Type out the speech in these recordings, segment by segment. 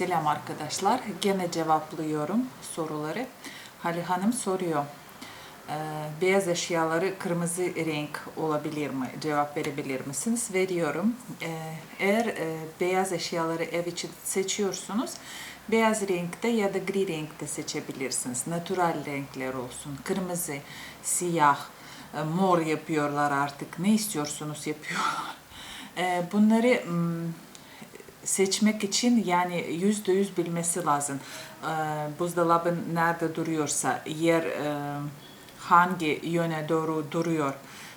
Selam arkadaşlar. Gene cevaplıyorum soruları. Hali Hanım soruyor. Ee, beyaz eşyaları kırmızı renk olabilir mi? Cevap verebilir misiniz? Veriyorum. Ee, eğer e, beyaz eşyaları ev için seçiyorsunuz, beyaz renkte ya da gri renkte seçebilirsiniz. Natural renkler olsun. Kırmızı, siyah, e, mor yapıyorlar artık. Ne istiyorsunuz yapıyorlar. Ee, bunları hmm, seçmek için yani yüzde yüz bilmesi lazım. Ee, buzdolabı nerede duruyorsa, yer e, hangi yöne doğru duruyor,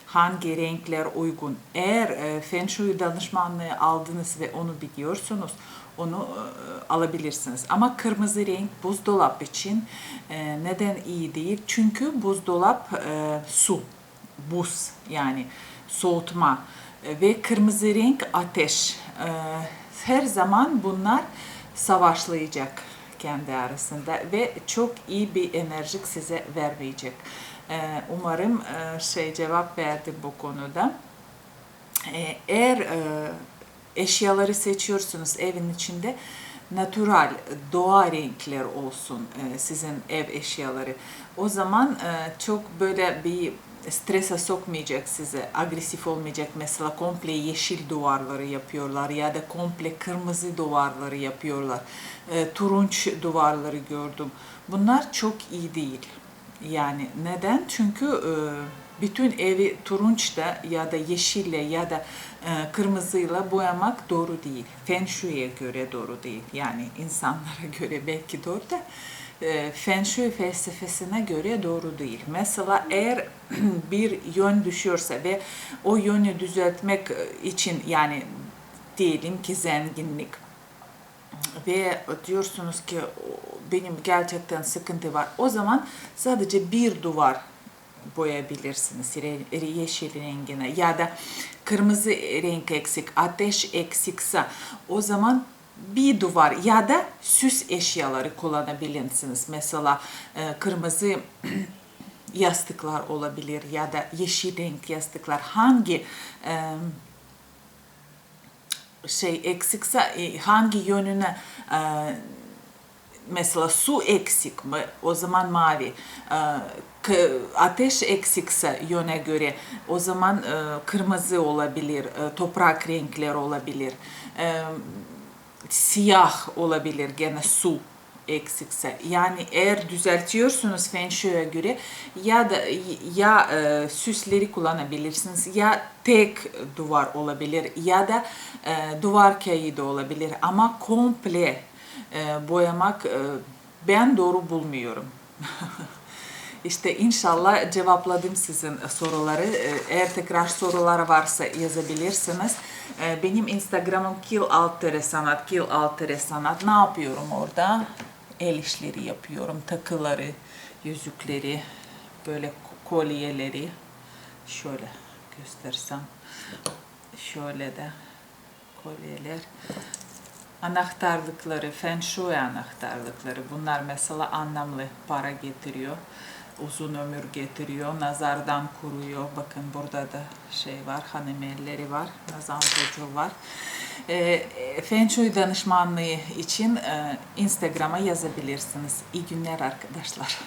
hangi renkler uygun. Eğer e, Feng Shui danışmanlığı aldınız ve onu biliyorsunuz, onu e, alabilirsiniz. Ama kırmızı renk buzdolap için e, neden iyi değil? Çünkü buzdolap su, buz yani soğutma ve kırmızı renk ateş. E, her zaman bunlar savaşlayacak kendi arasında ve çok iyi bir enerjik size vermeyecek. Ee, Umarım e, şey cevap verdim bu konuda. Ee, Eğer e, eşyaları seçiyorsunuz evin içinde natural, doğa renkler olsun e, sizin ev eşyaları. O zaman çok böyle bir strese sokmayacak size, agresif olmayacak. Mesela komple yeşil duvarları yapıyorlar ya da komple kırmızı duvarları yapıyorlar. E, turunç duvarları gördüm. Bunlar çok iyi değil. Yani neden? Çünkü e, bütün evi turunçla ya da yeşille ya da e, kırmızıyla boyamak doğru değil. Feng Shui'ye göre doğru değil. Yani insanlara göre belki doğru da e, Feng Shui felsefesine göre doğru değil. Mesela eğer bir yön düşüyorsa ve o yönü düzeltmek için yani diyelim ki zenginlik ve diyorsunuz ki benim gerçekten sıkıntı var. O zaman sadece bir duvar boyayabilirsiniz yeşil rengine ya da kırmızı renk eksik, ateş eksikse o zaman bir duvar ya da süs eşyaları kullanabilirsiniz. Mesela e, kırmızı yastıklar olabilir ya da yeşil renk yastıklar. Hangi e, şey eksikse e, hangi yönüne mesela su eksik mi o zaman mavi ateş eksikse yöne göre o zaman kırmızı olabilir toprak renkler olabilir siyah olabilir gene su eksikse. Yani eğer düzeltiyorsunuz Feng Shui'ye göre ya da ya e, süsleri kullanabilirsiniz ya tek duvar olabilir ya da e, duvar kağıdı olabilir ama komple e, boyamak e, ben doğru bulmuyorum. İşte inşallah cevapladım sizin soruları. Ee, Eğer tekrar sorular varsa yazabilirsiniz. Ee, Benim Instagram'ım kil altere sanat, kil altere sanat. Ne yapıyorum orada? El işleri yapıyorum, takıları, yüzükleri, böyle kolyeleri. Şöyle göstersem. Şöyle de kolyeler anahtarlıkları, feng shui anahtarlıkları. Bunlar mesela anlamlı para getiriyor. Uzun ömür getiriyor, nazardan kuruyor. Bakın burada da şey var, hanım elleri var, nazar çocuğu var. E, Feng Shui danışmanlığı için e, Instagram'a yazabilirsiniz. İyi günler arkadaşlar.